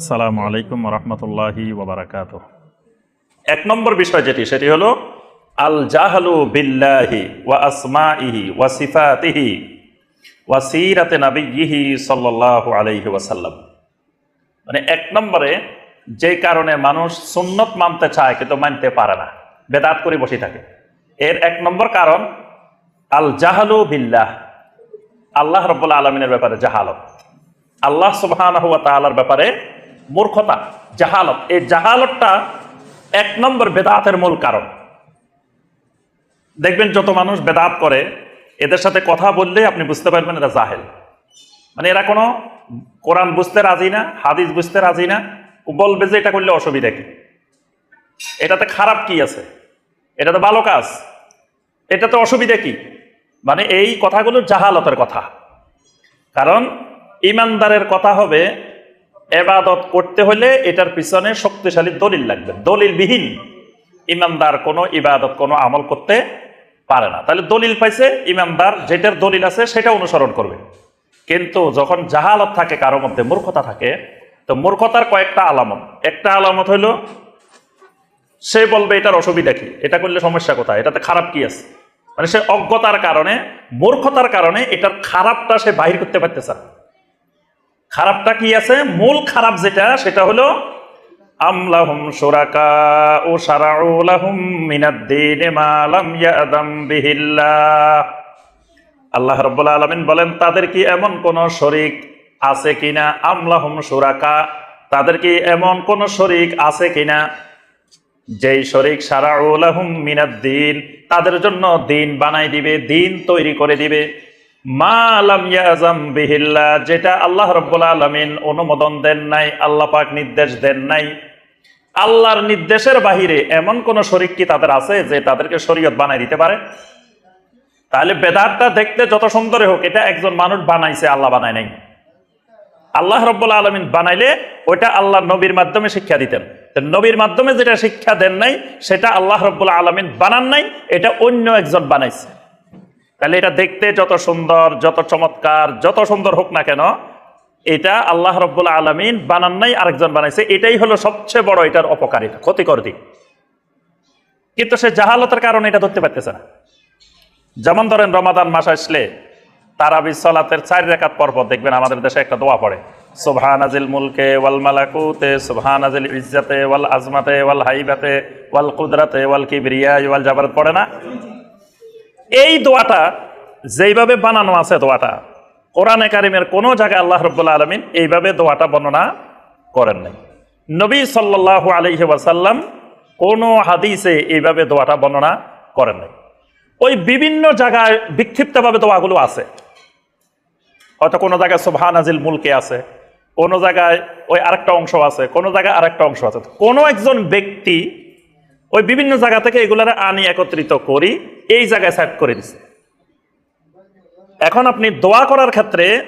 আসসালামু আলাইকুম রহমতুল্লাহি ওবরাকাত এক নম্বর বিষয় যেটি, সেটি হলো আল জাহালু বিল্লাহি ওয়া আসমাইহি ওয়া সিফাতিহি ওয়া সিরাতে নাবিয়িহি সাল্লাল্লাহু আলাইহি ওয়াসাল্লাম। মানে এক নম্বরে, যে কারণে মানুষ সুন্নত মানতে চায় কিন্তু মানতে পারে না, বেদাত করে বসে থাকে। এর এক নম্বর কারণ আল জাহালু বিল্লাহ। আল্লাহ রব্বুল্লা আলমিনের ব্যাপারে জাহালত। আল্লাহ তাআলার ব্যাপারে মূর্খতা, জাহালত। এই জাহালতটা এক নম্বর বেদাতের মূল কারণ। দেখবেন যত মানুষ বেদাত করে, এদের সাথে কথা বললে আপনি বুঝতে পারবেন এটা জাহেল। মানে এরা কোনো কোরআন বুঝতে রাজি না, হাদিস বুঝতে রাজি না বলবে যে এটা করলে অসুবিধা কি? এটাতে খারাপ কি আছে? এটা তো ভালো কাজ? এটাতে অসুবিধা কি? মানে এই কথাগুলো জাহালতের কথা। কারণ ইমানদারের কথা হবে এবাদত করতে হলে এটার পিছনে শক্তিশালী দলিল লাগবে। দলিলবিহীন ইমানদার কোনো ইবাদত, কোনো আমল করতে পারে না। তাহলে দলিল পাইছে, ইমানদার যেটার দলিল আছে সেটা অনুসরণ করবে। কিন্তু যখন জাহালত থাকে, কারও মধ্যে মূর্খতা থাকে, তো মূর্খতার কয়েকটা আলামত। একটা আলামত হইল সে বলবে এটার অসুবিধা কি? এটা করলে সমস্যা কোথায়? এটাতে খারাপ কি আছে? মানে সে অজ্ঞতার কারণে, মূর্খতার কারণে এটার খারাপটা সে বাহির করতে পারতেছে না। খারাপটা কি আছে? মূল খারাপ যেটা, সেটা হলো আমলাহুম ও আল্লাহ রাব্বুল আলামিন বলেন, তাদের কি এমন কোন শরিক আছে কিনা? আমলাহুম সুরাকা তাদের কি এমন কোন শরিক আছে কিনা? যেই শরিক সারাউলাহুম মিনাদ্দিন তাদের জন্য দিন বানাই দিবে, দিন তৈরি করে দিবে। মা যেটা আল্লাহ রব্বুল আলামিন অনুমোদন দেন নাই, আল্লাহ পাক নির্দেশ দেন নাই। আল্লাহর নির্দেশের বাহিরে এমন কোন শরিক কি তাদের আছে যে তাদেরকে শরীয়ত বানাই দিতে পারে? তাহলে বেদারটা দেখতে যত সুন্দর হোক, এটা একজন মানুষ বানাইছে, আল্লাহ বানায় নাই। আল্লাহ রব্বুল আলমিন বানাইলে ওইটা আল্লাহ নবীর মাধ্যমে শিক্ষা দিতেন। নবীর মাধ্যমে যেটা শিক্ষা দেন নাই, সেটা আল্লাহ রব্বুল আলমিন বানান নাই, এটা অন্য একজন বানাইছে। তাহলে এটা দেখতে যত সুন্দর, যত চমৎকার, যত সুন্দর হোক না কেন, এটা আল্লাহ রব্বুল আলমিন বানান নাই, আরেকজন বানাইছে। এটাই হলো সবচেয়ে বড় এটার অপকারিতা ক্ষতিকর দিক কিন্তু সে জাহালতের কারণে এটা ধরতে পারতেছে না। যেমন ধরেন রমাদান মাস আসলে, তারাবি সলাতের চার রেখাত পরপর দেখবেন আমাদের দেশে একটা দোয়া পড়ে। সুবহান আজিল মুলকে ওয়াল মালাকুতে সুবহান আজিল ইজ্জাতে, ওয়াল আজমাতে, ওয়াল হাইবাতে, ওয়াল কুদরাতে, ওয়াল কিবরিয়া ওয়াল জাবারত পড়ে না? এই দোয়াটা, যেইভাবে বানানো আছে দোয়াটা, কোরআনে কারিমের কোনো জায়গায় আল্লাহ রব্বুল্লা আলমিন এইভাবে দোয়াটা বর্ণনা করেন নাই। নবী সাল্লাল্লাহু আলাইহি ওয়াসাল্লাম কোনো হাদিসে এইভাবে দোয়াটা বর্ণনা করেন নাই। ওই বিভিন্ন জায়গায় বিক্ষিপ্তভাবে দোয়াগুলো আছে। হয়তো কোনো জায়গায় সোভান আজিল মুলকে আছে, কোনো জায়গায় ওই আরেকটা অংশ আছে, কোনো জায়গায় আরেকটা অংশ আছে। কোনো একজন ব্যক্তি ওই বিভিন্ন জায়গা থেকে এগুলার আনি, একত্রিত করি, এই জায়গায় সেট করে দিছে। এখন আপনি দোয়া করার ক্ষেত্রে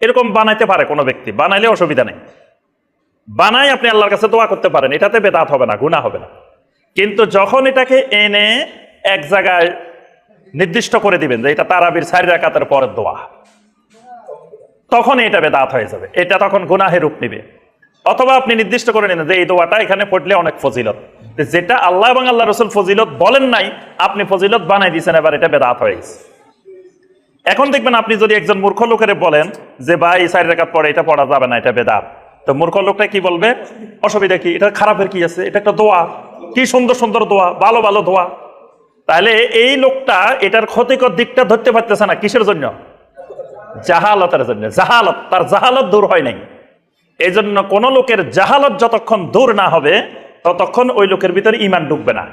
এরকম বানাইতে পারে কোনো ব্যক্তি, বানাইলে অসুবিধা নেই। বানাই আপনি আল্লাহর কাছে দোয়া করতে পারেন, এটাতে বেদাত হবে না গুণা হবে না। কিন্তু যখন এটাকে এনে এক জায়গায় নির্দিষ্ট করে দিবেন যে এটা তারাবির চারি রাকাতের পরের দোয়া তখন এটা বেদাত হয়ে যাবে। এটা তখন গুনাহে রূপ নিবে। অথবা আপনি নির্দিষ্ট করে নিন যে এই দোয়াটা এখানে পড়লে অনেক ফজিলত। যেটা আল্লাহ এবং আল্লাহ রসুল ফজিলত বলেন নাই, আপনি ফজিলত বানাই দিয়েছেন, এবার এটা বেদাত হয়ে গেছে। এখন দেখবেন আপনি যদি একজন মূর্খ লোকের বলেন যে, ভাই চারি রেখাত পড়ে, এটা পড়া যাবে না, এটা বেদাত। তো মূর্খ লোকটা কি বলবে? অসুবিধা কি? এটা খারাপের কি আছে? এটা একটা দোয়া। কি সুন্দর সুন্দর দোয়া, ভালো ভালো দোয়া। তাহলে এই লোকটা এটার ক্ষতিকর দিকটা ধরতে পারতেছে না। কিসের জন্য? জাহালতের জন্য। জাহালত, তার জাহালত দূর হয় নাই। এই জন্য কোনো লোকের জাহালত যতক্ষণ দূর না হবে ততক্ষণ ওই লোকের ভিতরে ইমান ঢুকবে না।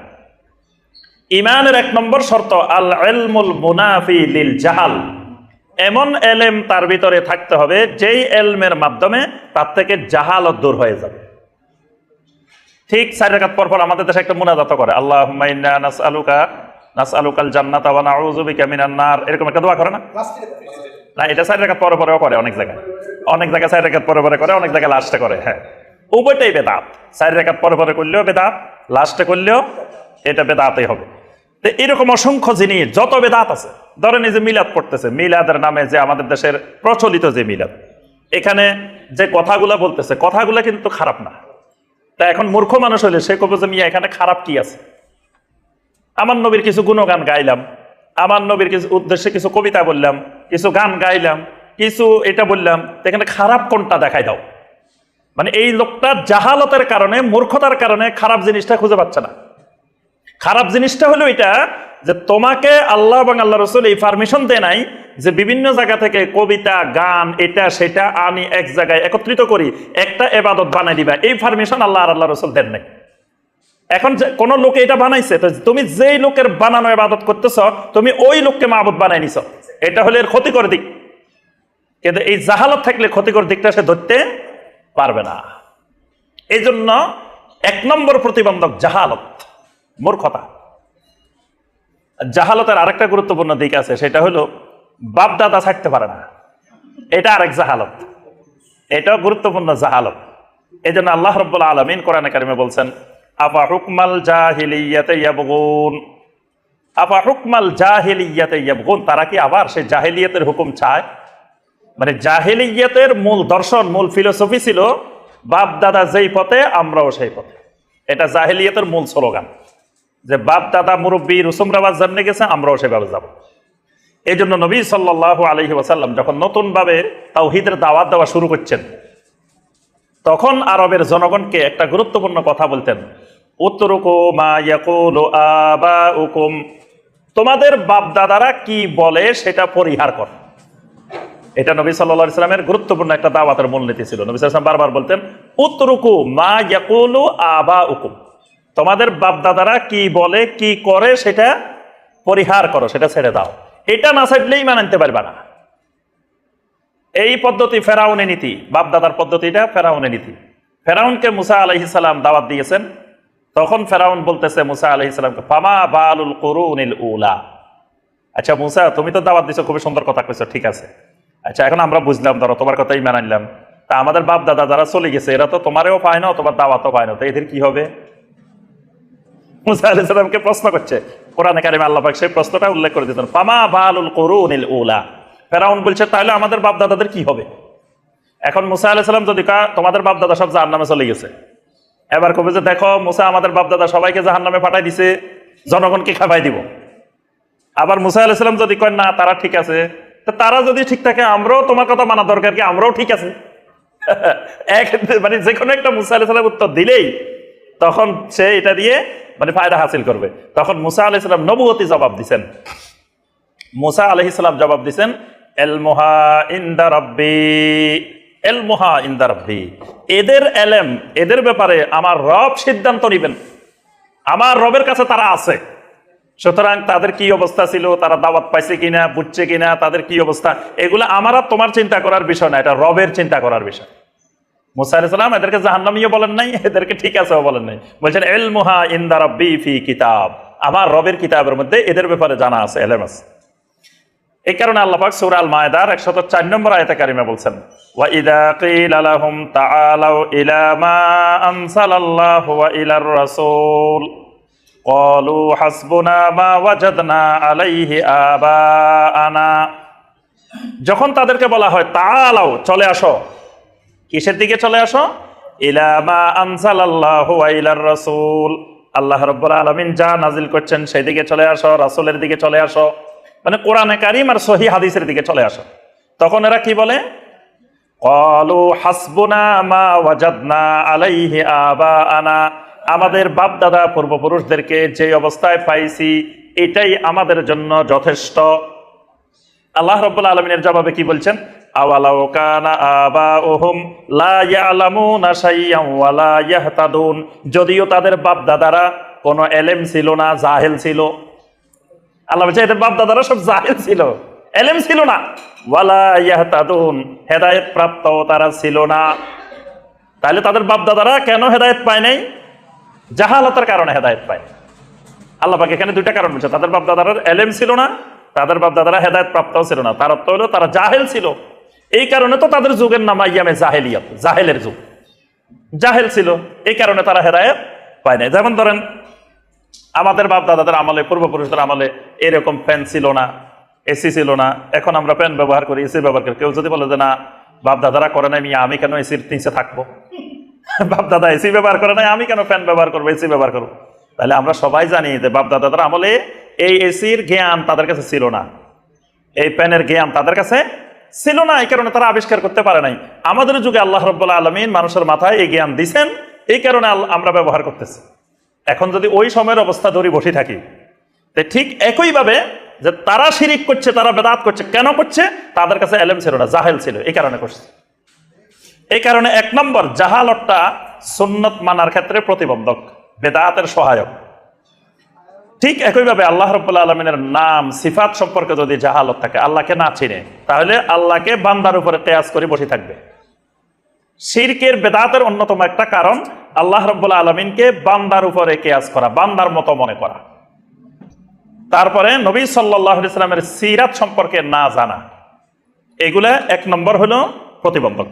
ইমানের এক নম্বর শর্ত আল এলমুল মুনাফি লিল জাহাল। এমন এলেম তার ভিতরে থাকতে হবে যেই এলমের মাধ্যমে তার থেকে জাহালত দূর হয়ে যাবে। ঠিক চার রেখাত পর পর আমাদের দেশে একটা মুনাজাত করে আল্লাহ নাস আলুকা নাস আলুকাল জান্নাত এরকম একটা দোয়া করে না? না এটা চার রেখাত পরে পরেও করে অনেক জায়গায়। অনেক জায়গায় চার পরে পরে করে, অনেক জায়গায় লাস্টে করে হ্যাঁ। উভয়টাই বেদাত। চার রেখাত পরে পরে করলেও বেদাত, লাস্টে করলেও এটা বেদাতই হবে। তো এরকম অসংখ্য জিনিস, যত বেদাত আছে, ধরেন এই যে মিলাদ পড়তেছে, মিলাদের নামে যে আমাদের দেশের প্রচলিত যে মিলাদ, এখানে যে কথাগুলা বলতেছে, কথাগুলা কিন্তু খারাপ না। তা এখন মূর্খ মানুষ হলে সে কবে যে, মিয়া, এখানে খারাপ কি আছে? আমার নবীর কিছু গুণগান গাইলাম, আমার নবীর কিছু উদ্দেশ্যে কিছু কবিতা বললাম, কিছু গান গাইলাম কিছু এটা বললাম এখানে খারাপ কোনটা দেখাই দাও। মানে এই লোকটা জাহালতের কারণে, মূর্খতার কারণে খারাপ জিনিসটা খুঁজে পাচ্ছে না। খারাপ জিনিসটা হলো এটা যে তোমাকে আল্লাহ এবং আল্লাহ রসুল এই পারমিশন দেয় নাই যে বিভিন্ন জায়গা থেকে কবিতা, গান, এটা, সেটা আনি এক জায়গায় একত্রিত করি, একটা এবাদত বানাই দিবা। এই পারমিশন আল্লাহ আর আল্লাহ রসুল দেন নাই। এখন কোনো লোকে এটা বানাইছে, তো তুমি যেই লোকের বানানো এবাদত করতেছ, তুমি ওই লোককে মাহবুদ বানাই নিছ। এটা হলে এর ক্ষতিকর দিক। কিন্তু এই জাহালত থাকলে ক্ষতিকর দিকটা সে ধরতে পারবে না। এই জন্য এক নম্বর প্রতিবন্ধক জাহালত, মূর্খতা। জাহালতের আরেকটা গুরুত্বপূর্ণ দিক আছে, সেটা হলো বাপ দাদা ছাড়তে পারে না। এটা আরেক জাহালত। এটাও গুরুত্বপূর্ণ জাহালত। এই জন্য আল্লাহ রব্বুল আলমিন কোরআনে কারিমে বলছেন, আফা হুকমাল জাহিলিয়াতে আফা হুকমাল জাহিলিয়াতে ইয়াবগুন, তারা কি আবার সেই জাহিলিয়াতের হুকুম চায়? মানে জাহিলিয়াতের মূল দর্শন, মূল ফিলোসফি ছিল, বাপ দাদা যেই পথে, আমরাও সেই পথে। এটা জাহেলিয়াতের মূল স্লোগান। যে বাপ দাদা মুরব্বী রুসুমরাবাদ জানিয়ে গেছে, আমরাও সেভাবে যাব। এই জন্য নবী সাল্লাহ আলহি ওয়াসাল্লাম যখন নতুনভাবে তাওহিদের দাওয়াত দেওয়া শুরু করছেন, তখন আরবের জনগণকে একটা গুরুত্বপূর্ণ কথা বলতেন। তোমাদের বাপ দাদারা কি বলে, সেটা পরিহার কর। এটা নবী সাল্লা ইসলামের গুরুত্বপূর্ণ একটা দাওয়াতের মূলনীতি ছিল। নবী সাল্লাম বারবার বলতেন উত্তরুকু মা ইয়াকুলু আবা উকুম তোমাদের বাপ দাদারা কি বলে, কি করে সেটা পরিহার করো, সেটা ছেড়ে দাও। এটা না ছাড়লেই মানাতে পারবে না। এই পদ্ধতি ফেরাউনে নীতি বাপ দাদার পদ্ধতিটা ফেরাউনে নীতি। ফেরাউনকে মুসা আলহি সালাম দাওয়াত দিয়েছেন। তখন ফেরাউন বলতেছে মুসা আলহি সালামকে, ফামা বালুল করুনিল উলা। আচ্ছা মুসা, তুমি তো দাওয়াত দিছো, খুবই সুন্দর কথা কইছো, ঠিক আছে। আচ্ছা এখন আমরা বুঝলাম, ধরো তোমার কথাই মানাইলাম তা আমাদের বাপ দাদা যারা চলে গেছে, এরা তো তোমারও পায় না তোমার দাওয়াতও পায় না। তো এদের কি হবে? মুসা সালামকে প্রশ্ন করছে। কোরআনে কারিমে আল্লাহ পাক সেই প্রশ্নটা উল্লেখ করে দিতেন পামা বালুল করুনিল উলা? ফেরাউন বলছে তাহলে আমাদের বাপ দাদাদের কি হবে? এখন মুসা আলাইহিস সালাম যদি তোমাদের বাপ দাদা সব জাহান্নামে চলে গেছে। এবার কবে যে দেখো, মুসা আমাদের বাপ দাদা সবাইকে জাহান্নামে পাঠাই দিছে, জনগণকে খাবাই দিব। আবার মুসা সালাম যদি কয়, না, তারা ঠিক আছে। তো তারা যদি ঠিক থাকে, আমরাও তোমার কথা মানা দরকার কি? আমরাও ঠিক আছে। এক মানে যে কোনো একটা মুসা আলাইহিস সালাম উত্তর দিলেই তখন সে এটা দিয়ে মানে ফায়দা হাসিল করবে। তখন মুসা আলাইহিস সালাম নবুয়তি জবাব দিছেন। মুসা আলাইহিস সালাম জবাব দিছেন এলমোহা ইন্দা রব্বি, এল মোহা ইন্দা রব্বি। এদের এলেম, এদের ব্যাপারে আমার রব সিদ্ধান্ত নিবেন। আমার রবের কাছে তারা আছে। সুতরাং তাদের কি অবস্থা ছিল? তারা দাওয়াত পাইছে কিনা? বুঝছে কিনা? তাদের কি অবস্থা? এগুলো আমার আর তোমার চিন্তা করার বিষয় না, এটা রবের চিন্তা করার বিষয়। মুসা এদেরকে জাহান্নামিও বলেন নাই, এদেরকে ঠিক আছে বলেন নাই। বলছেন এল মুহা ইন্দা রব্বি ফি কিতাব। আমার রবের কিতাবের মধ্যে এদের ব্যাপারে জানা আছে, এলেম আছে। এই কারণে আল্লাহ পাক সূরা আল মায়দার 104 নম্বর আয়াতে কারিমে বলছেন, ওয়া ইদা কিলা লাহুম ক্বালু হাসবুনা মা ওয়াজাদনা আলাইহি আবাআনা যখন তাদেরকে বলা হয় তাআলাউ চলে আসো। কিসের দিকে চলে আসো? ইলা মা আনসালাল্লাহু ওয়া ইলার রাসূল। আল্লাহ রাব্বুল আলামিন যা নাজিল করছেন সেই দিকে চলে আসো, রাসূলের দিকে চলে আসো। মানে কোরআনে কারিম আর সহি হাদিসের দিকে চলে আসো। তখন এরা কি বলে? কলু হাসবুনা মা ওয়াজাদনা আলাইহি আবা আনা আমাদের বাপ দাদা পূর্বপুরুষদেরকে যে অবস্থায় পাইছি, এটাই আমাদের জন্য যথেষ্ট। আল্লাহ রব্বুল আলমিনের জবাবে কি বলছেন? যদিও তাদের বাপ দাদারা কোনো এলেম ছিল না, জাহেল ছিল। আল্লাহ এদের বাপ দাদারা সব জাহেল ছিল। এলেম ছিল না। ওয়ালা ইয়াহতাদুন হেদায়েত প্রাপ্ত তারা ছিল না। তাহলে তাদের বাপ দাদারা কেন হেদায়েত পায় নাই? জাহালতের কারণে হেদায়েত পায়। আল্লাহ পাক এখানে দুইটা কারণ বলছে, তাদের বাপ দাদারা এলেম ছিল না, তাদের বাপ দাদারা হেদায়েত প্রাপ্তও ছিল না। তার অর্থ হলো, তারা জাহেল ছিল। এই কারণে তো তাদের যুগের নাম আইয়ামে জাহেলিয়ত, জাহেলের যুগ। জাহেল ছিল, এই কারণে তারা হেদায়েত পায় নাই। যেমন ধরেন, আমাদের বাপ দাদাদের আমলে, পূর্বপুরুষদের আমলে এরকম ফ্যান ছিল না, এসি ছিল না। এখন আমরা ফ্যান ব্যবহার করি, এসি ব্যবহার করি। কেউ যদি বলে যে, না বাপ দাদারা করে নাই, আমি কেন এসির নিচে থাকব? বাপ দাদা এসি ব্যবহার করে নাই, আমি কেন ফ্যান ব্যবহার করব, এসি ব্যবহার করব? তাহলে আমরা সবাই জানি যে বাপ দাদাদের আমলে এই এসির জ্ঞান তাদের কাছে ছিল না। এই প্যানের জ্ঞান তাদের কাছে ছিল না, এই কারণে তারা আবিষ্কার করতে পারে নাই। আমাদের যুগে আল্লাহ রব্বুল্লাহ আলমিন মানুষের মাথায় এই জ্ঞান দিছেন, এই কারণে আমরা ব্যবহার করতেছি। এখন যদি ওই সময়ের অবস্থা ধরে বসে থাকি, তো ঠিক একইভাবে যে তারা শিরিক করছে, তারা বেদাত করছে, কেন করছে, তাদের কাছে এলেম ছিল না, জাহেল ছিল, এই কারণে করছে। এই কারণে এক নম্বর, জাহালতটা সুন্নত মানার ক্ষেত্রে প্রতিবন্ধক বেদাতের সহায়ক। ঠিক একইভাবে আল্লাহ রব্বুল্লাহ আলমিনের নাম, সিফাত সম্পর্কে যদি জাহালত থাকে, আল্লাহকে না চিনে, তাহলে আল্লাহকে বান্দার উপরে তেয়াজ করে বসে থাকবে। শিরকের বেদাতের অন্যতম একটা কারণ, আল্লাহ রব্বুল্লাহ আলমিনকে বান্দার উপরে কেয়াজ করা, বান্দার মতো মনে করা। তারপরে নবী সাল্লাহ ইসলামের সিরাত সম্পর্কে না জানা, এগুলা এক নম্বর হলো প্রতিবন্ধক।